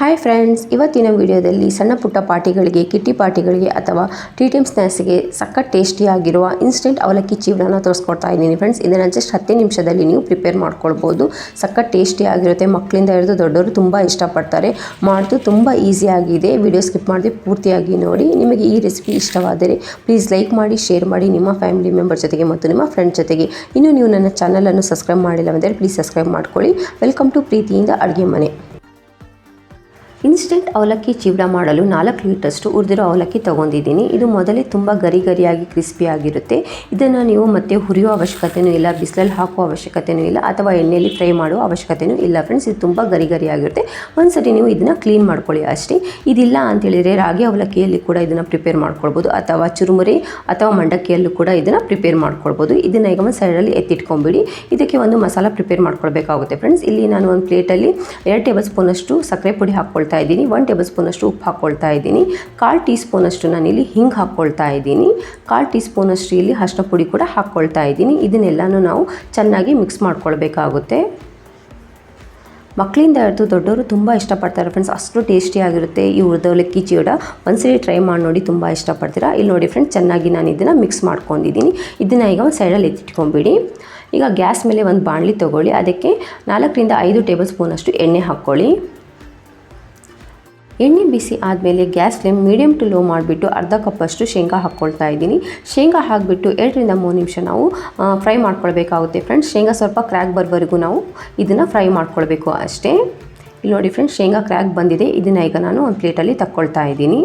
Hi friends ಇವತ್ತಿನ ವಿಡಿಯೋದಲ್ಲಿ ಸಣ್ಣ ಪುಟ್ಟ ಪಾರ್ಟಿಗಳಿಗೆ, ಕಿಟ್ಟಿ ಪಾರ್ಟಿಗಳಿಗೆ ಅಥವಾ ಟೀ ಟೈಮ್ ಸ್ನ್ಯಾಕ್ಸ್ಗೆ ಸಖತ್ ಟೇಸ್ಟಿಯಾಗಿರುವ ಇನ್ಸ್ಟೆಂಟ್ ಅವಲಕ್ಕಿ ಚೀವ್ರನ ತೋರಿಸ್ಕೊಡ್ತಾ ಇದ್ದೀನಿ ಫ್ರೆಂಡ್ಸ್ ಇದನ್ನು ಜಸ್ಟ್ ಹತ್ತೇ ನಿಮಿಷದಲ್ಲಿ ನೀವು ಪ್ರಿಪೇರ್ ಮಾಡ್ಕೊಳ್ಬೋದು. ಸಖತ್ ಟೇಸ್ಟಿಯಾಗಿರುತ್ತೆ ಮಕ್ಕಳಿಂದ ಹಿಡಿದು ದೊಡ್ಡವರು ತುಂಬ ಇಷ್ಟಪಡ್ತಾರೆ. ಮಾಡೋದು ತುಂಬ ಈಸಿಯಾಗಿದೆ ವಿಡಿಯೋ ಸ್ಕಿಪ್ ಮಾಡದೆ ಪೂರ್ತಿಯಾಗಿ ನೋಡಿ. ನಿಮಗೆ ಈ ರೆಸಿಪಿ ಇಷ್ಟವಾದರೆ ಪ್ಲೀಸ್ ಲೈಕ್ ಮಾಡಿ ಶೇರ್ ಮಾಡಿ. ನಿಮ್ಮ ಫ್ಯಾಮಿಲಿ ಮೆಂಬರ್ ಜೊತೆಗೆ ಮತ್ತು ನಿಮ್ಮ ಫ್ರೆಂಡ್ ಜೊತೆಗೆ. ಇನ್ನೂ ನೀವು ನನ್ನ ಚಾನಲನ್ನು ಸಬ್ಸ್ಕ್ರೈಬ್ ಮಾಡಿಲ್ಲ ಅಂದರೆ ಪ್ಲೀಸ್ ಸಬ್ಸ್ಕ್ರೈಬ್ ಮಾಡ್ಕೊಳ್ಳಿ. ವೆಲ್ಕಮ್ ಟು ಪ್ರೀತಿಯಿಂದ ಅಡುಗೆ ಮನೆ. ಇನ್ಸ್ಟೆಂಟ್ ಅವಲಕ್ಕಿ ಚಿವಡ ಮಾಡಲು ನಾಲ್ಕು ಲೀಟರ್ಷ್ಟು ಉರಿದಿರೋ ಅವಲಕ್ಕಿ ತೊಗೊಂಡಿದ್ದೀನಿ. ಇದು ಮೊದಲೇ ತುಂಬ ಗರಿ ಗರಿಯಾಗಿ ಕ್ರಿಸ್ಪಿ ಆಗಿರುತ್ತೆ. ಇದನ್ನು ನೀವು ಮತ್ತೆ ಹುರಿಯೋ ಅವಶ್ಯಕತೆಯೂ ಇಲ್ಲ, ಬಿಸಿಲಲ್ಲಿ ಹಾಕೋ ಅವಶ್ಯಕತೆಯೂ ಇಲ್ಲ ಅಥವಾ ಎಣ್ಣೆಯಲ್ಲಿ ಫ್ರೈ ಮಾಡೋ ಅವಶ್ಯಕತೆಯೂ ಇಲ್ಲ ಫ್ರೆಂಡ್ಸ್. ಇದು ತುಂಬ ಗರಿ ಗರಿಯಾಗಿರುತ್ತೆ ಒಂದ್ಸರಿ ನೀವು ಇದನ್ನು ಕ್ಲೀನ್ ಮಾಡ್ಕೊಳ್ಳಿ ಅಷ್ಟೇ. ಇದಿಲ್ಲ ಅಂತೇಳಿದರೆ ರಾಗಿ ಅವಲಕ್ಕಿಯಲ್ಲಿ ಕೂಡ ಇದನ್ನು ಪ್ರಿಪೇರ್ ಮಾಡ್ಕೊಳ್ಬೋದು ಅಥವಾ ಚುರುಮುರಿ ಅಥವಾ ಮಂಡಕ್ಕಿಯಲ್ಲೂ ಕೂಡ ಇದನ್ನು ಪ್ರಿಪೇರ್ ಮಾಡ್ಕೊಳ್ಬೋದು. ಇದನ್ನು ಈಗ ಒಂದು ಸೈಡಲ್ಲಿ ಎತ್ತಿಟ್ಕೊಂಬಿಡಿ. ಇದಕ್ಕೆ ಒಂದು ಮಸಾಲ ಪ್ರಿಪೇರ್ ಮಾಡ್ಕೊಳ್ಬೇಕಾಗುತ್ತೆ ಫ್ರೆಂಡ್ಸ್. ಇಲ್ಲಿ ನಾನು ಒಂದು ಪ್ಲೇಟಲ್ಲಿ ಎರಡು ಟೇಬಲ್ ಸ್ಪೂನಷ್ಟು ಸಕ್ಕರೆ ಪುಡಿ ಹಾಕ್ಕೊಳ್ತಾ ಇದ್ದೀನಿ. ಒನ್ ಟೇಬಲ್ ಸ್ಪೂನಷ್ಟು ಉಪ್ಪು ಹಾಕ್ಕೊಳ್ತಾ ಇದ್ದೀನಿ. ಕಾಲು ಟೀ ಸ್ಪೂನಷ್ಟು ನಾನಿಲ್ಲಿ ಹಿಂಗೆ ಹಾಕ್ಕೊಳ್ತಾ ಇದ್ದೀನಿ. ಕಾಲು ಟೀ ಸ್ಪೂನಷ್ಟು ಇಲ್ಲಿ ಅರ್ಶಿನ ಪುಡಿ ಕೂಡ ಹಾಕ್ಕೊಳ್ತಾ ಇದ್ದೀನಿ. ಇದನ್ನೆಲ್ಲನೂ ನಾವು ಚೆನ್ನಾಗಿ ಮಿಕ್ಸ್ ಮಾಡ್ಕೊಳ್ಬೇಕಾಗುತ್ತೆ. ಮಕ್ಕಳಿಂದ ಹಿಡಿದು ದೊಡ್ಡವರು ತುಂಬ ಇಷ್ಟಪಡ್ತಾರೆ ಫ್ರೆಂಡ್ಸ್ ಅಷ್ಟು ಟೇಸ್ಟಿಯಾಗಿರುತ್ತೆ ಈ ಹುರಿದವಲಕ್ಕಿ ಚೀಡ. ಒಂದ್ಸರಿ ಟ್ರೈ ಮಾಡಿ ನೋಡಿ ತುಂಬ ಇಷ್ಟಪಡ್ತೀರಾ? ಇಲ್ಲಿ ನೋಡಿ ಫ್ರೆಂಡ್ಸ್ ಚೆನ್ನಾಗಿ ನಾನು ಇದನ್ನು ಮಿಕ್ಸ್ ಮಾಡ್ಕೊಂಡಿದ್ದೀನಿ. ಇದನ್ನು ಈಗ ಒಂದು ಸೈಡಲ್ಲಿ ಎತ್ತಿಟ್ಕೊಂಬಿಡಿ. ಈಗ ಗ್ಯಾಸ್ ಮೇಲೆ ಒಂದು ಬಾಣಲಿ ತೊಗೊಳ್ಳಿ. ಅದಕ್ಕೆ ನಾಲ್ಕರಿಂದ ಐದು ಟೇಬಲ್ ಸ್ಪೂನಷ್ಟು ಎಣ್ಣೆ ಹಾಕ್ಕೊಳ್ಳಿ. ಎಣ್ಣೆ ಬಿಸಿ ಆದಮೇಲೆ gas flame medium to low ಮಾಡಿಬಿಟ್ಟು ಅರ್ಧ ಕಪ್ಪಷ್ಟು ಶೇಂಗಾ ಹಾಕ್ಕೊಳ್ತಾ ಇದ್ದೀನಿ. ಶೇಂಗಾ ಹಾಕಿಬಿಟ್ಟು ಎರಡರಿಂದ ಮೂರು ನಿಮಿಷ ನಾವು ಫ್ರೈ ಮಾಡ್ಕೊಳ್ಬೇಕಾಗುತ್ತೆ ಫ್ರೆಂಡ್ಸ್ ಶೇಂಗಾ ಸ್ವಲ್ಪ ಕ್ರ್ಯಾಕ್ ಬರೋವರೆಗೂ ನಾವು ಇದನ್ನು ಫ್ರೈ ಮಾಡ್ಕೊಳ್ಬೇಕು ಅಷ್ಟೇ. ಇಲ್ಲಿ ನೋಡಿ ಫ್ರೆಂಡ್ಸ್ ಶೇಂಗಾ ಕ್ರ್ಯಾಕ್ ಬಂದಿದೆ. ಇದನ್ನು ಈಗ ನಾನು ಒಂದು ಪ್ಲೇಟಲ್ಲಿ ತಕ್ಕೊಳ್ತಾ ಇದ್ದೀನಿ.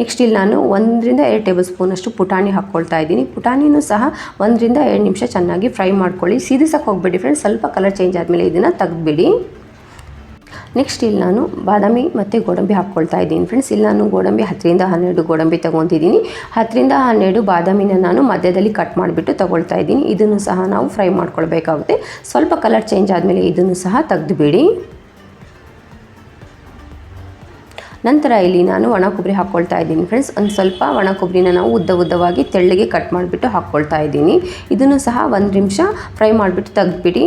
ನೆಕ್ಸ್ಟ್ ಇಲ್ಲಿ ನಾನು ಒಂದರಿಂದ ಎರಡು ಟೇಬಲ್ ಸ್ಪೂನಷ್ಟು ಪುಟಾಣಿ ಹಾಕ್ಕೊಳ್ತಾ ಇದ್ದೀನಿ. ಪುಟಾಣಿನೂ ಸಹ ಒಂದರಿಂದ ಎರಡು ನಿಮಿಷ ಚೆನ್ನಾಗಿ ಫ್ರೈ ಮಾಡ್ಕೊಳ್ಳಿ. ಸೀದಿಸಕ್ಕೆ ಹೋಗ್ಬೇಡಿ ಫ್ರೆಂಡ್ಸ್ ಸ್ವಲ್ಪ ಕಲರ್ ಚೇಂಜ್ ಆದಮೇಲೆ ಇದನ್ನು ತೆಗೆದ್ಬಿಡಿ. ನೆಕ್ಸ್ಟ್ ಇಲ್ಲಿ ನಾನು ಬಾದಾಮಿ ಮತ್ತು ಗೋಡಂಬಿ ಹಾಕ್ಕೊಳ್ತಾ ಇದ್ದೀನಿ. ಫ್ರೆಂಡ್ಸ್ ಇಲ್ಲಿ ನಾನು ಗೋಡಂಬಿ ಹತ್ತರಿಂದ ಹನ್ನೆರಡು ಗೋಡಂಬಿ ತೊಗೊತಿದ್ದೀನಿ ಹತ್ತರಿಂದ ಹನ್ನೆರಡು ಬಾದಾಮಿನ ನಾನು ಮಧ್ಯದಲ್ಲಿ ಕಟ್ ಮಾಡಿಬಿಟ್ಟು ತೊಗೊಳ್ತಾ ಇದ್ದೀನಿ. ಇದನ್ನು ಸಹ ನಾವು ಫ್ರೈ ಮಾಡ್ಕೊಳ್ಬೇಕಾಗುತ್ತೆ. ಸ್ವಲ್ಪ ಕಲರ್ ಚೇಂಜ್ ಆದಮೇಲೆ ಇದನ್ನು ಸಹ ತೆಗೆದುಬಿಡಿ. ನಂತರ ಇಲ್ಲಿ ನಾನು ಒಣ ಕೊಬ್ಬರಿ ಹಾಕ್ಕೊಳ್ತಾ ಇದ್ದೀನಿ. ಫ್ರೆಂಡ್ಸ್ ಒಂದು ಸ್ವಲ್ಪ ಒಣ ಕೊಬ್ಬರಿನ ನಾವು ಉದ್ದ ಉದ್ದವಾಗಿ ತೆಳ್ಳಗೆ ಕಟ್ ಮಾಡಿಬಿಟ್ಟು ಹಾಕ್ಕೊಳ್ತಾ ಇದ್ದೀನಿ. ಇದನ್ನು ಸಹ ಒಂದು ನಿಮಿಷ ಫ್ರೈ ಮಾಡಿಬಿಟ್ಟು ತೆಗೆದ್ಬಿಡಿ.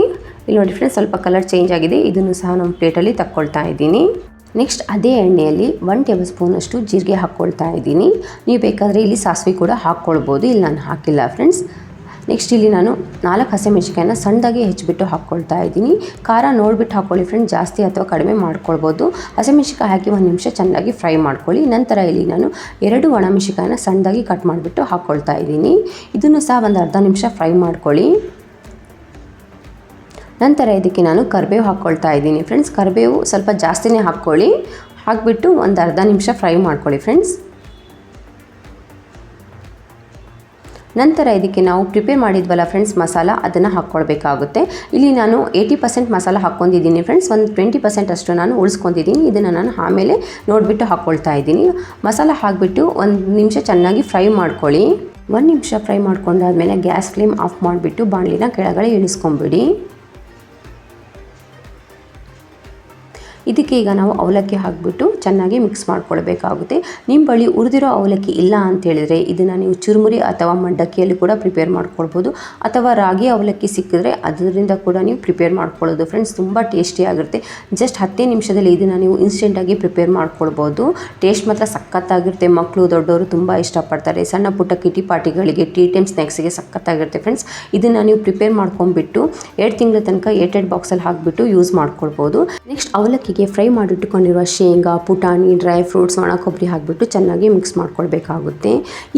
ಇಲ್ಲಿ ನೋಡಿ ಫ್ರೆಂಡ್ಸ್ ಸ್ವಲ್ಪ ಕಲರ್ ಚೇಂಜ್ ಆಗಿದೆ. ಇದನ್ನು ಸಹ ನಮ್ಮ ಪ್ಲೇಟಲ್ಲಿ ತಕ್ಕೊಳ್ತಾ ಇದ್ದೀನಿ. ನೆಕ್ಸ್ಟ್ ಅದೇ ಎಣ್ಣೆಯಲ್ಲಿ ಒನ್ ಟೇಬಲ್ ಸ್ಪೂನಷ್ಟು ಜೀರಿಗೆ ಹಾಕ್ಕೊಳ್ತಾ ಇದ್ದೀನಿ. ನೀವು ಬೇಕಾದರೆ ಇಲ್ಲಿ ಸಾಸಿವೆ ಕೂಡ ಹಾಕ್ಕೊಳ್ಬೋದು. ಇಲ್ಲಿ ನಾನು ಹಾಕಿಲ್ಲ ಫ್ರೆಂಡ್ಸ್ ನೆಕ್ಸ್ಟ್ ಇಲ್ಲಿ ನಾನು ನಾಲ್ಕು ಹಸಿಮೆಣ್ಸಿಕಾಯನ್ನ ಸಣ್ಣದಾಗಿ ಹೆಚ್ಚಿಬಿಟ್ಟು ಹಾಕ್ಕೊಳ್ತಾ ಇದ್ದೀನಿ. ಖಾರ ನೋಡಿಬಿಟ್ಟು ಹಾಕ್ಕೊಳ್ಳಿ ಫ್ರೆಂಡ್ ಜಾಸ್ತಿ ಅಥವಾ ಕಡಿಮೆ ಮಾಡ್ಕೊಳ್ಬೋದು. ಹಸಿಮೆಣ್ಸಿಕಾಯಿ ಹಾಕಿ ಒಂದು ನಿಮಿಷ ಚೆನ್ನಾಗಿ ಫ್ರೈ ಮಾಡ್ಕೊಳ್ಳಿ. ನಂತರ ಇಲ್ಲಿ ನಾನು ಎರಡು ಒಣಮೆಣ್ಸಿಕಾಯನ್ನ ಸಣ್ಣದಾಗಿ ಕಟ್ ಮಾಡಿಬಿಟ್ಟು ಹಾಕ್ಕೊಳ್ತಾ ಇದ್ದೀನಿ. ಇದನ್ನು ಸಹ ಒಂದು ಅರ್ಧ ನಿಮಿಷ ಫ್ರೈ ಮಾಡ್ಕೊಳ್ಳಿ. ನಂತರ ಇದಕ್ಕೆ ನಾನು ಕರಿಬೇವು ಹಾಕ್ಕೊಳ್ತಾ ಇದ್ದೀನಿ. ಫ್ರೆಂಡ್ಸ್, ಕರಿಬೇವು ಸ್ವಲ್ಪ ಜಾಸ್ತಿನೇ ಹಾಕ್ಕೊಳ್ಳಿ. ಹಾಕಿಬಿಟ್ಟು ಒಂದು ಅರ್ಧ ನಿಮಿಷ ಫ್ರೈ ಮಾಡ್ಕೊಳ್ಳಿ ಫ್ರೆಂಡ್ಸ್. ನಂತರ ಇದಕ್ಕೆ ನಾವು ಪ್ರಿಪೇರ್ ಮಾಡಿದ್ವಲ್ಲ ಫ್ರೆಂಡ್ಸ್, ಮಸಾಲ ಅದನ್ನು ಹಾಕ್ಕೊಳ್ಬೇಕಾಗುತ್ತೆ. ಇಲ್ಲಿ ನಾನು ಏಯ್ಟಿ ಪರ್ಸೆಂಟ್ ಮಸಾಲ ಹಾಕ್ಕೊಂಡಿದ್ದೀನಿ ಫ್ರೆಂಡ್ಸ್. ಒಂದು ಟ್ವೆಂಟಿ ಪರ್ಸೆಂಟ್ ಅಷ್ಟು ನಾನು ಉಳಿಸ್ಕೊಂಡಿದ್ದೀನಿ. ಇದನ್ನು ನಾನು ಆಮೇಲೆ ನೋಡಿಬಿಟ್ಟು ಹಾಕ್ಕೊಳ್ತಾ ಇದ್ದೀನಿ. ಮಸಾಲ ಹಾಕಿಬಿಟ್ಟು ಒಂದು ನಿಮಿಷ ಚೆನ್ನಾಗಿ ಫ್ರೈ ಮಾಡ್ಕೊಳ್ಳಿ. ಒಂದು ನಿಮಿಷ ಫ್ರೈ ಮಾಡ್ಕೊಂಡಾದ್ಮೇಲೆ ಗ್ಯಾಸ್ ಫ್ಲೇಮ್ ಆಫ್ ಮಾಡಿಬಿಟ್ಟು ಬಾಣಲಿನ ಕೆಳಗಡೆ ಇಳಿಸ್ಕೊಂಬಿಡಿ. ಇದಕ್ಕೆ ಈಗ ನಾವು ಅವಲಕ್ಕಿ ಹಾಕಿಬಿಟ್ಟು ಚೆನ್ನಾಗಿ ಮಿಕ್ಸ್ ಮಾಡ್ಕೊಳ್ಬೇಕಾಗುತ್ತೆ. ನಿಮ್ಮ ಬಳಿ ಉರಿದಿರೋ ಅವಲಕ್ಕಿ ಇಲ್ಲ ಅಂತೇಳಿದರೆ ಇದನ್ನು ನೀವು ಚುರುಮುರಿ ಅಥವಾ ಮಂಡಕ್ಕಿಯಲ್ಲಿ ಕೂಡ ಪ್ರಿಪೇರ್ ಮಾಡ್ಕೊಳ್ಬೋದು. ಅಥವಾ ರಾಗಿ ಅವಲಕ್ಕಿ ಸಿಕ್ಕಿದ್ರೆ ಅದರಿಂದ ಕೂಡ ನೀವು ಪ್ರಿಪೇರ್ ಮಾಡ್ಕೊಳ್ಳೋದು. ಫ್ರೆಂಡ್ಸ್ ತುಂಬ ಟೇಸ್ಟಿಯಾಗಿರುತ್ತೆ ಜಸ್ಟ್ ಹತ್ತೇ ನಿಮಿಷದಲ್ಲಿ ಇದನ್ನು ನೀವು ಇನ್ಸ್ಟೆಂಟಾಗಿ ಪ್ರಿಪೇರ್ ಮಾಡ್ಕೊಳ್ಬೋದು. ಟೇಸ್ಟ್ ಮಾತ್ರ ಸಖತ್ತಾಗಿರುತ್ತೆ. ಮಕ್ಕಳು ದೊಡ್ಡವರು ತುಂಬ ಇಷ್ಟಪಡ್ತಾರೆ. ಸಣ್ಣ ಪುಟ್ಟ ಕಿಟಿ ಪಾರ್ಟಿಗಳಿಗೆ ಟೀ ಟೈಮ್ ಸ್ನ್ಯಾಕ್ಸಿಗೆ ಸಖತ್ತಾಗಿರುತ್ತೆ. ಫ್ರೆಂಡ್ಸ್ ಇದನ್ನು ನೀವು ಪ್ರಿಪೇರ್ ಮಾಡ್ಕೊಂಡ್ಬಿಟ್ಟು ಎರಡು ತಿಂಗಳ ತನಕ ಏಟೆಡ್ ಬಾಕ್ಸಲ್ಲಿ ಹಾಕಿಬಿಟ್ಟು ಯೂಸ್ ಮಾಡ್ಕೊಳ್ಬೋದು. ನೆಕ್ಸ್ಟ್ ಅವಲಕ್ಕಿ ಫ್ರೈ ಮಾಡಿಟ್ಟುಕೊಂಡಿರುವ ಶೇಂಗಾ, ಪುಟಾಣಿ ಡ್ರೈ ಫ್ರೂಟ್ಸ್ ಒಣ ಕೊಬ್ಬರಿ ಹಾಕಿಬಿಟ್ಟು ಚೆನ್ನಾಗಿ ಮಿಕ್ಸ್ ಮಾಡ್ಕೊಳ್ಬೇಕಾಗುತ್ತೆ.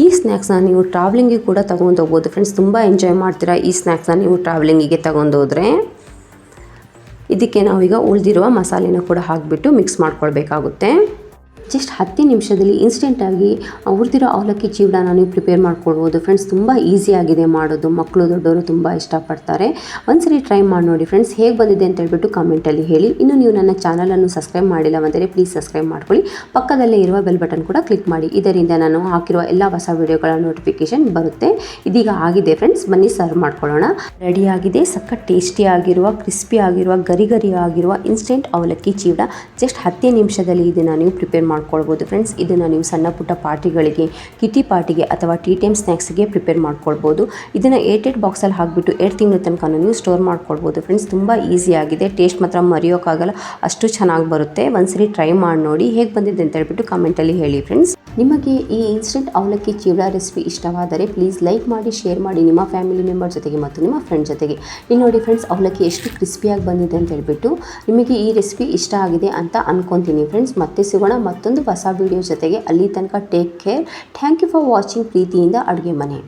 ಈ ಸ್ನ್ಯಾಕ್ಸ್ನ ನೀವು ಟ್ರಾವೆಲಿಂಗಿಗೆ ಕೂಡ ತೊಗೊಂಡು ಹೋಗ್ಬೋದು. ಫ್ರೆಂಡ್ಸ್ ತುಂಬ ಎಂಜಾಯ್ ಮಾಡ್ತೀರಾ ಈ ಸ್ನ್ಯಾಕ್ಸ್ನ ನೀವು ಟ್ರಾವ್ಲಿಂಗಿಗೆ ತಗೊಂಡೋದ್ರೆ ಇದಕ್ಕೆ ನಾವೀಗ ಉಳಿದಿರುವ ಮಸಾಲೆನ ಕೂಡ ಹಾಕಿಬಿಟ್ಟು ಮಿಕ್ಸ್ ಮಾಡ್ಕೊಳ್ಬೇಕಾಗುತ್ತೆ. ಜಸ್ಟ್ ಹತ್ತು ನಿಮಿಷದಲ್ಲಿ ಇನ್ಸ್ಟೆಂಟಾಗಿ ಹುರಿದಿರೋ ಅವಲಕ್ಕಿ ಚೀವಡನ ನೀವು ಪ್ರಿಪೇರ್ ಮಾಡ್ಕೊಳ್ಬೋದು. ಫ್ರೆಂಡ್ಸ್ ತುಂಬ ಈಸಿಯಾಗಿದೆ ಮಾಡೋದು. ಮಕ್ಕಳು ದೊಡ್ಡವರು ತುಂಬ ಇಷ್ಟಪಡ್ತಾರೆ. ಒಂದ್ಸರಿ ಟ್ರೈ ಮಾಡಿ ನೋಡಿ ಫ್ರೆಂಡ್ಸ್ ಹೇಗೆ ಬಂದಿದೆ ಅಂತ ಹೇಳ್ಬಿಟ್ಟು ಕಾಮೆಂಟಲ್ಲಿ ಹೇಳಿ. ಇನ್ನು ನೀವು ನನ್ನ ಚಾನಲನ್ನು ಸಬ್ಸ್ಕ್ರೈಬ್ ಮಾಡಿಲ್ಲವಂದರೆ ಪ್ಲೀಸ್ ಸಬ್ಸ್ಕ್ರೈಬ್ ಮಾಡ್ಕೊಳ್ಳಿ. ಪಕ್ಕದಲ್ಲೇ ಇರುವ ಬೆಲ್ ಬಟನ್ ಕೂಡ ಕ್ಲಿಕ್ ಮಾಡಿ. ಇದರಿಂದ ನಾನು ಹಾಕಿರುವ ಎಲ್ಲ ಹೊಸ ವಿಡಿಯೋಗಳ ನೋಟಿಫಿಕೇಷನ್ ಬರುತ್ತೆ. ಇದೀಗ ಆಗಿದೆ ಫ್ರೆಂಡ್ಸ್ ಬನ್ನಿ ಸರ್ವ್ ಮಾಡ್ಕೊಳ್ಳೋಣ. ರೆಡಿಯಾಗಿದೆ ಸಖತ್ ಟೇಸ್ಟಿ ಆಗಿರುವ ಕ್ರಿಸ್ಪಿ ಆಗಿರುವ, ಗರಿ ಗರಿ ಆಗಿರುವ ಇನ್ಸ್ಟೆಂಟ್ ಅವಲಕ್ಕಿ ಚೀವಡ ಜಸ್ಟ್ ಹತ್ತೇ ನಿಮಿಷದಲ್ಲಿ ಇದನ್ನು ನೀವು ಪ್ರಿಪೇರ್ ಮಾಡಿ ಮಾಡ್ಕೊಳ್ಬೋದು ಫ್ರೆಂಡ್ಸ್ ಇದನ್ನು ನೀವು ಸಣ್ಣ ಪುಟ್ಟ ಪಾರ್ಟಿಗಳಿಗೆ, ಕಿಟಿ ಪಾರ್ಟಿಗೆ ಅಥವಾ ಟೀ ಟೈಮ್ ಸ್ನ್ಯಾಕ್ಸ್ಗೆ ಪ್ರಿಪೇರ್ ಮಾಡ್ಕೊಳ್ಬೋದು. ಇದನ್ನು ಏಟ್ ಬಾಕ್ಸಲ್ಲಿ ಹಾಕಿಬಿಟ್ಟು ಎರಡು ತಿಂಗಳ ತನಕ ನೀವು ಸ್ಟೋರ್ ಮಾಡ್ಕೊಳ್ಬೋದು ಫ್ರೆಂಡ್ಸ್ ತುಂಬ ಈಸಿಯಾಗಿದೆ ಟೇಸ್ಟ್ ಮಾತ್ರ ಮರೆಯೋಕ್ಕಾಗಲ್ಲ. ಅಷ್ಟು ಚೆನ್ನಾಗಿ ಬರುತ್ತೆ. ಒಂದ್ಸರಿ ಟ್ರೈ ಮಾಡಿ ನೋಡಿ ಹೇಗೆ ಬಂದಿದೆ ಅಂತ ಹೇಳ್ಬಿಟ್ಟು ಕಮೆಂಟಲ್ಲಿ ಹೇಳಿ ಫ್ರೆಂಡ್ಸ್ ನಿಮಗೆ ಈ ಇನ್ಸ್ಟೆಂಟ್ ಅವಲಕ್ಕಿ ಚಿವಡ ರೆಸಿಪಿ ಇಷ್ಟವಾದರೆ ಪ್ಲೀಸ್ ಲೈಕ್ ಮಾಡಿ, ಶೇರ್ ಮಾಡಿ ನಿಮ್ಮ ಫ್ಯಾಮಿಲಿ ಮೆಂಬರ್ ಜೊತೆಗೆ ಮತ್ತು ನಿಮ್ಮ ಫ್ರೆಂಡ್ ಜೊತೆಗೆ. ಇಲ್ಲಿ ನೋಡಿ ಫ್ರೆಂಡ್ಸ್, ಅವಲಕ್ಕಿ ಎಷ್ಟು ಕ್ರಿಸ್ಪಿಯಾಗಿ ಬಂದಿದೆ ಅಂತ ಹೇಳ್ಬಿಟ್ಟು ನಿಮಗೆ ಈ ರೆಸಿಪಿ ಇಷ್ಟ ಆಗಿದೆ ಅಂತ ಅನ್ಕೊತೀನಿ ಫ್ರೆಂಡ್ಸ್. ಮತ್ತೆ ಸಿಗೋಣ ಮತ್ತೊಂದು ಹೊಸ ವಿಡಿಯೋ ಜೊತೆಗೆ. ಅಲ್ಲಿ ತನಕ take care thank you for watching ಪ್ರೀತಿಯಿಂದ ಅಡುಗೆ ಮನೆ.